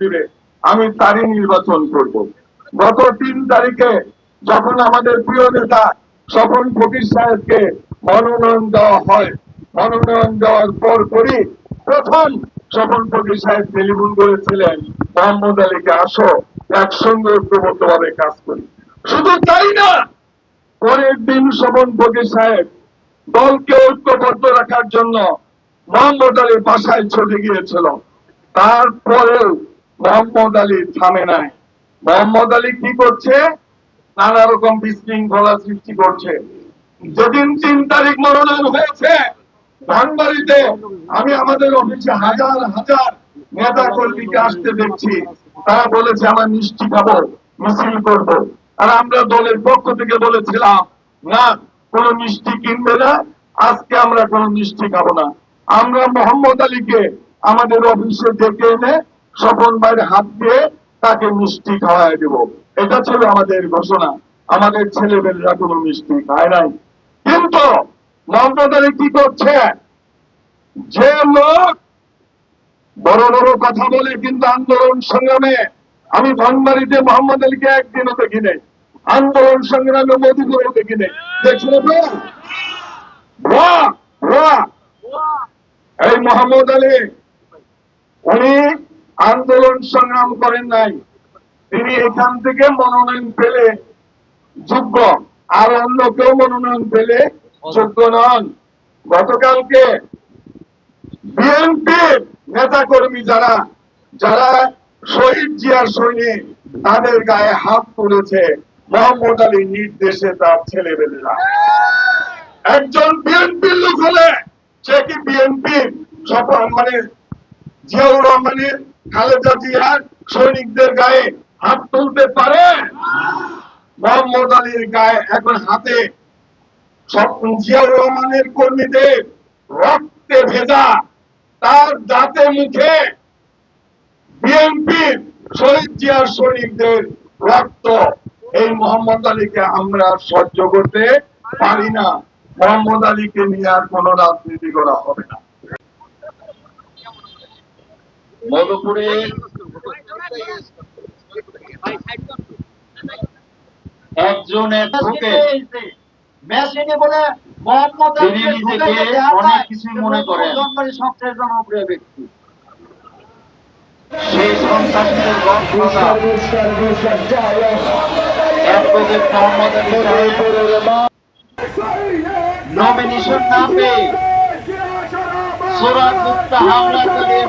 দিবে আমি তারই নির্বাচন করব। গত তিন তারিখে যখন আমাদের প্রিয় নেতা স্বপন ফকির সাহেবকে মনোনয়ন দেওয়া হয়, মনোনয়ন দেওয়ার পর পরই প্রথম স্বপন ফকির সাহেব টেলিফোন করেছিলেন, মোহাম্মদ আলীকে আসো, একসঙ্গে ঐক্যবদ্ধভাবে কাজ করি। শুধু তাই না, পরের দিন স্বপন ফকির সাহেব দলকে ঐক্যবদ্ধ রাখার জন্য মোহাম্মদ আলীর বাসায় চলে গিয়েছিল। তারপরেও মোহাম্মদ আলী থামে নাই। মোহাম্মদ আলী কি করছে? নানা রকম বিশৃঙ্খলা সৃষ্টি করছে। যেদিন তিন তারিখ মনোনয়ন হয়েছে ধানবাড়িতে আমি আমাদের অফিসে হাজার হাজার নেতা কর্মীকে আসতে দেখছি। তারা বলেছে, আমরা মিষ্টি খাব মিছিল করব। আর আমরা দলের পক্ষ থেকে বলেছিলাম, না, কোন মিষ্টি কিনবে না, আজকে আমরা কোন মিষ্টি খাব না। আমরা মোহাম্মদ আলীকে আমাদের অফিসে ডেকে এনে স্বপন ভাইয়ের হাত দিয়ে তাকে মিষ্টি খাওয়াই দেব। এটা ছিল আমাদের ঘোষণা। আমাদের ছেলেমেয়েরা কোনো মিষ্টি খায় নাই। কিন্তু আলী কি করছে? যে লোক বড় বড় কথা বলে কিন্তু আন্দোলন সংগ্রামে, আমি ধনবাড়িতে মোহাম্মদ আলীকে একদিনও দেখি নাই আন্দোলন সংগ্রামে মধুপুরেও দেখি নাই দেখছিল। এই মোহাম্মদ আলী, উনি আন্দোলন সংগ্রাম করেন নাই। তিনি এখান থেকে মনোনয়ন পেলে যোগ্য, আর অন্য কেউ মনোনয়ন পেলে যোগ্য নন। গতকালকে বিএনপির নেতা কর্মী যারা যারা শহীদ জিয়ার সৈনিক, তাদের গায়ে হাত তুলেছে। মোহাম্মদ আলীর নির্দেশে তার ছেলেবেলেরা। একজন বিএনপির লোক হলে, সে কি বিএনপির? সফল মানে জিয়াউর রহমানের খালেদা জিয়ার সৈনিকদের গায়ে হাত তুলতে পারে? মোহাম্মদ আলীর গায়ে এখন হাতে জিয়াউর রহমানের কর্মীদের রক্তে ভেজা তার দাঁতে মুখে বিএনপির শহীদ জিয়ার সৈনিকদের রক্ত। এই মোহাম্মদ আলীকে আমরা সহ্য করতে পারি না। মোহাম্মদ আলীকে নিয়ে আর কোন রাজনীতি করা হবে না। মধুপুরে মেশিনে বলে মোহাম্মদ তিনি নিজেকে অনেক কিছু মনে করেন। সবচেয়ে জনপ্রিয় ব্যক্তি। সেই সন্ত্রাসীদের গণপ্রদা অ্যাডভোকেট মোহাম্মদ নমিনেশন না পেয়ে সুরাত হামলা চালিয়ে